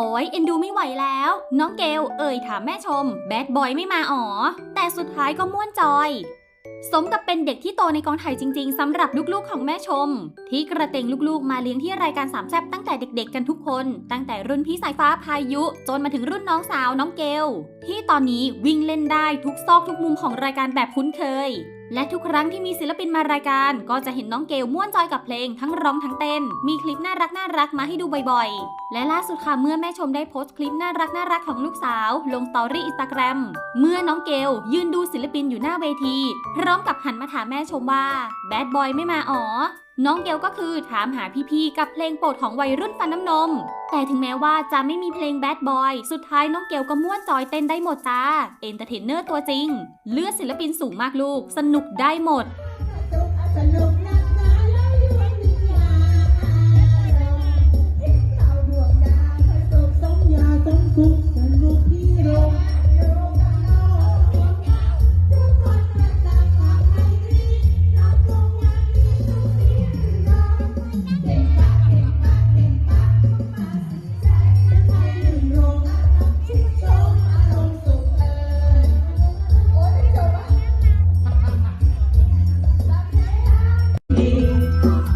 โอ้ยเอ็นดูไม่ไหวแล้ว น้องเกลเอ่ยถามแม่ชม แบดบอยไม่มาอ๋อ แต่สุดท้ายก็ม่วนจอยสมกับเป็นเด็กที่โตในกองถ่ายจริง ๆสำหรับลูกๆของแม่ชม ที่กระเตงลูกๆ มาเลี้ยงที่รายการสามแซ่บตั้งแต่เด็กๆกันทุกคน ตั้งแต่รุ่นพี่สายฟ้าพายุ จนมาถึงรุ่นน้องสาวน้องเกลที่ตอนนี้วิ่งเล่นได้ทุกซอกทุกมุมของรายการแบบคุ้นเคย และทุกครั้งที่มีศิลปินมารายการ ก็จะเห็นน้องเกลม่วนจอยกับเพลงทั้งร้องทั้งเต้น มีคลิปน่ารักน่ารักมาให้ดูบ่อยๆ และล่าสุดค่ะเมื่อแม่ชมได้โพสต์คลิปน่ารักน่ารักของลูกสาว ลงสตอรี่อินสตาแกรมเมื่อน้องเกลยืนดูศิลปินอยู่หน้าเวทีพร้อมกับหันมาถามแม่ชมว่าแบดบอยไม่มาอ๋อ น้องเกลก็คือถามหาพี่ๆกับเพลงโปรดของวัยรุ่นฟันน้ำนม แต่ถึงแม้ว่าจะไม่มีเพลงแบดบอย สุดท้ายน้องเกลก็ม่วนจอยเต้นได้หมดจ้า เอนเตอร์เทนเนอร์ตัวจริง เลือดศิลปินสูงมากลูก สนุกได้หมดสนุกนักหนาแล้วยวนนี้ยาทิ้งเราดวงดาวผสมสมยาสมสุขสนุก